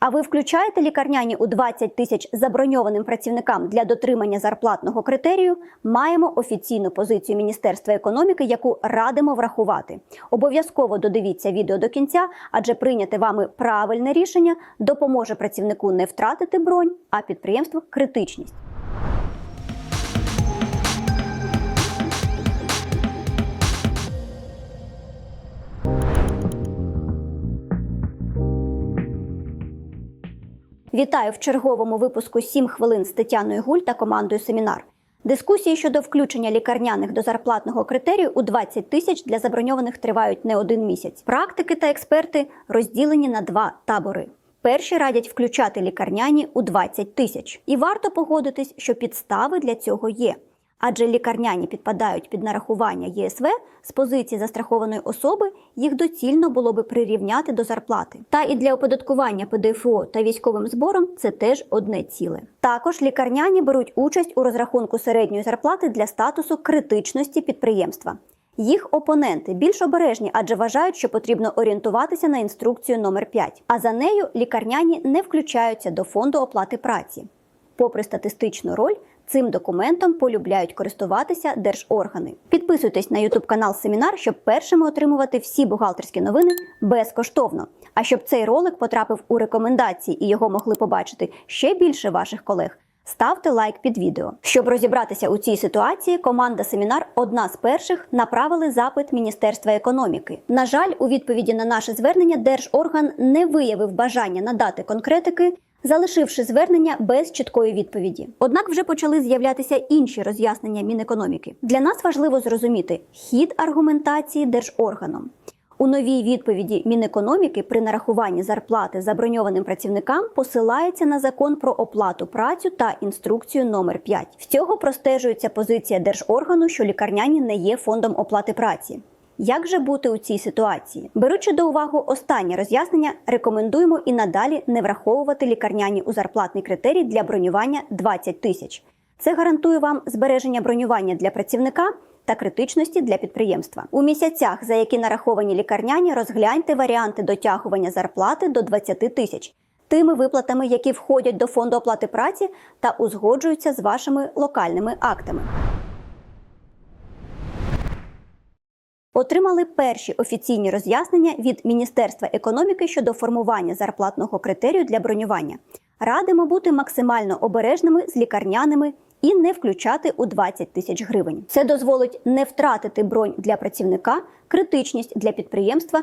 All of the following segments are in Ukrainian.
А ви включаєте лікарняні у 20 тисяч заброньованим працівникам для дотримання зарплатного критерію? Маємо офіційну позицію Міністерства економіки, яку радимо врахувати. Обов'язково додивіться відео до кінця, адже прийняти вами правильне рішення допоможе працівнику не втратити бронь, а підприємству критичність. Вітаю в черговому випуску «7 хвилин з Тетяною Гуль та командою Семінар. Дискусії щодо включення лікарняних до зарплатного критерію у 20 тисяч для заброньованих тривають не один місяць. Практики та експерти розділені на два табори. Перші радять включати лікарняні у 20 тисяч, і варто погодитись, що підстави для цього є. Адже лікарняні підпадають під нарахування ЄСВ з позиції застрахованої особи, їх доцільно було би прирівняти до зарплати. Та і для оподаткування ПДФО та військовим збором це теж одне ціле. Також лікарняні беруть участь у розрахунку середньої зарплати для статусу критичності підприємства. Їх опоненти більш обережні, адже вважають, що потрібно орієнтуватися на інструкцію номер 5 а за нею лікарняні не включаються до фонду оплати праці. Попри статистичну роль, цим документом полюбляють користуватися держоргани. Підписуйтесь на YouTube канал Семінар, щоб першими отримувати всі бухгалтерські новини безкоштовно. А щоб цей ролик потрапив у рекомендації і його могли побачити ще більше ваших колег. Ставте лайк під відео. Щоб розібратися у цій ситуації, команда семінар одна з перших направили запит Міністерства економіки. На жаль, у відповіді на наше звернення держорган не виявив бажання надати конкретики, залишивши звернення без чіткої відповіді. Однак вже почали з'являтися інші роз'яснення Мінекономіки. Для нас важливо зрозуміти хід аргументації держорганом. У новій відповіді Мінекономіки при нарахуванні зарплати заброньованим працівникам посилається на закон про оплату працю та інструкцію номер 5 В цього простежується позиція держоргану, що лікарняні не є фондом оплати праці. Як же бути у цій ситуації? Беручи до уваги останнє роз'яснення, рекомендуємо і надалі не враховувати лікарняні у зарплатний критерій для бронювання 20 тисяч. Це гарантує вам збереження бронювання для працівника та критичності для підприємства. У місяцях, за які нараховані лікарняні, розгляньте варіанти дотягування зарплати до 20 тисяч. Тими виплатами, які входять до фонду оплати праці та узгоджуються з вашими локальними актами. Отримали перші офіційні роз'яснення від Міністерства економіки щодо формування зарплатного критерію для бронювання. Радимо бути максимально обережними з лікарняними і не включати у 20 тисяч гривень. Це дозволить не втратити бронь для працівника, критичність для підприємства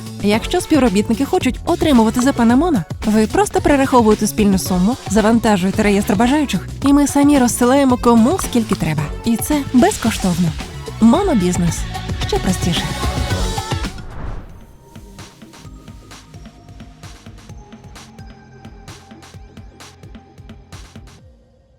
Якщо співробітники хочуть отримувати ЗП на Моно, ви просто перераховуєте спільну суму, завантажуєте реєстр бажаючих, і ми самі розсилаємо кому скільки треба. І це безкоштовно. Монобізнес ще простіше.